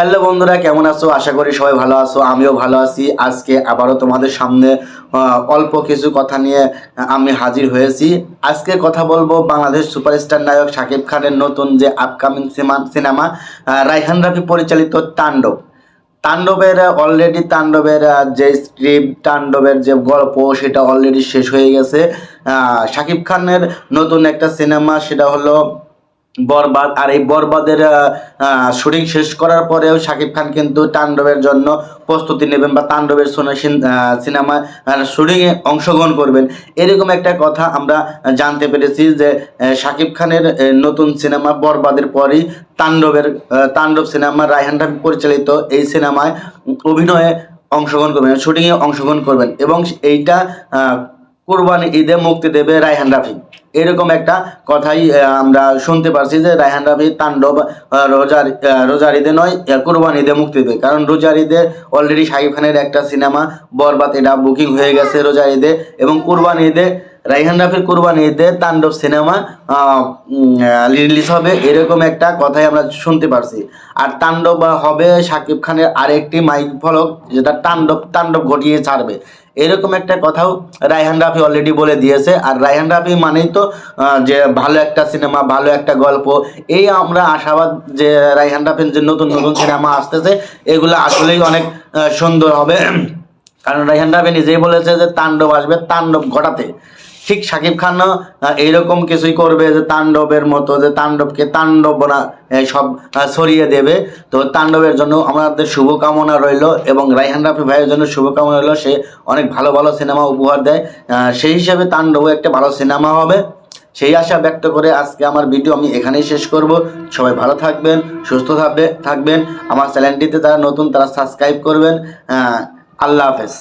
Hello বন্ধুরা, কেমন আছো? আশা করি সবাই ভালো আছো, আমিও ভালো আছি। আজকে আবারও তোমাদের সামনে অল্প কিছু কথা নিয়ে আমি হাজির হয়েছি। আজকে কথা বলব বাংলাদেশ সুপারস্টার নায়ক শাকিব খানের নতুন যে আপকামিং সিনেমা রাইহান রাফি পরিচালিত তাণ্ডব। তাণ্ডবের অলরেডি তাণ্ডবের যে স্ক্রিপ্ট তাণ্ডবের যে গল্প, সেটা অলরেডি শেষ হয়ে গেছে। শাকিব খানের নতুন একটা সিনেমা, সেটা হলো বরবাদ, আর এই বরবাদের শুটিং শেষ করার পরেও শাকিব খান কিন্তু তাণ্ডবের জন্য প্রস্তুতি নেবেন বা তাণ্ডবের সিনেমা শুটিংয়ে অংশগ্রহণ করবেন। এরকম একটা কথা আমরা জানতে পেরেছি যে শাকিব খানের নতুন সিনেমা বরবাদের পরই তাণ্ডবের তাণ্ডব সিনেমা রায়হান রাফি পরিচালিত এই সিনেমায় অভিনয়ে অংশগ্রহণ করবেন, শুটিংয়ে অংশগ্রহণ করবেন এবং এইটা কোরবানি ঈদে মুক্তি দেবে রায়হান রাফি। এরকম একটা কথাই আমরা শুনতে পারছি যে রায়হান রাফি তাণ্ডব রোজার রোজার ঈদে নয় কোরবানি ঈদে মুক্তি দেবে। কারণ রোজার ঈদে অলরেডি শাকিব খানের একটা সিনেমা বরবাদ, এটা বুকিং হয়ে গেছে রোজার ঈদে এবং কোরবানি ঈদে রাইহান রাফির কোরবানি ঈদে তাণ্ডব সিনেমা রিলিজ হবে, এরকম একটা কথাই আমরা শুনতে পারছি। আর তাণ্ডব হবে শাকিব খানের আরেকটি মাইক ফলক, যেটা তাণ্ডব তাণ্ডব ঘটিয়ে ছাড়বে। এরকম একটা কথাও রায়হান রাফি অলরেডি বলে দিয়েছে। আর রায়হান রাফি মানেই তো যে ভালো একটা সিনেমা ভালো একটা গল্প, এই আমরা আশাবাদ যে রায়হান রাফির যে নতুন নতুন সিনেমা আসতেছে, এগুলো আসলেই অনেক সুন্দর হবে। কারণ রায়হান রাফি নিজেই বলেছে যে তাণ্ডব আসবে, তাণ্ডব ঘটাতে। ঠিক শাকিব খান এইরকম কিছুই করবে যে তাণ্ডবের মতো, যে তাণ্ডবকে তাণ্ডব না সব ছড়িয়ে দেবে। তো তাণ্ডবের জন্য আমাদের শুভকামনা রইল এবং রাইহান রাফি ভাইয়ের জন্য শুভকামনা রইল। সে অনেক ভালো ভালো সিনেমা উপহার দেয়। সেই হিসাবে তাণ্ডবও একটা ভালো সিনেমা হবে। সেই আশা ব্যক্ত করে আজকে আমার ভিডিও আমি এখানেই শেষ করব। সবাই ভালো থাকবেন, সুস্থ থাকবে, থাকবেন। আমার চ্যানেলটিতে তারা নতুন, তারা সাবস্ক্রাইব করবেন। আল্লাহ হাফেজ।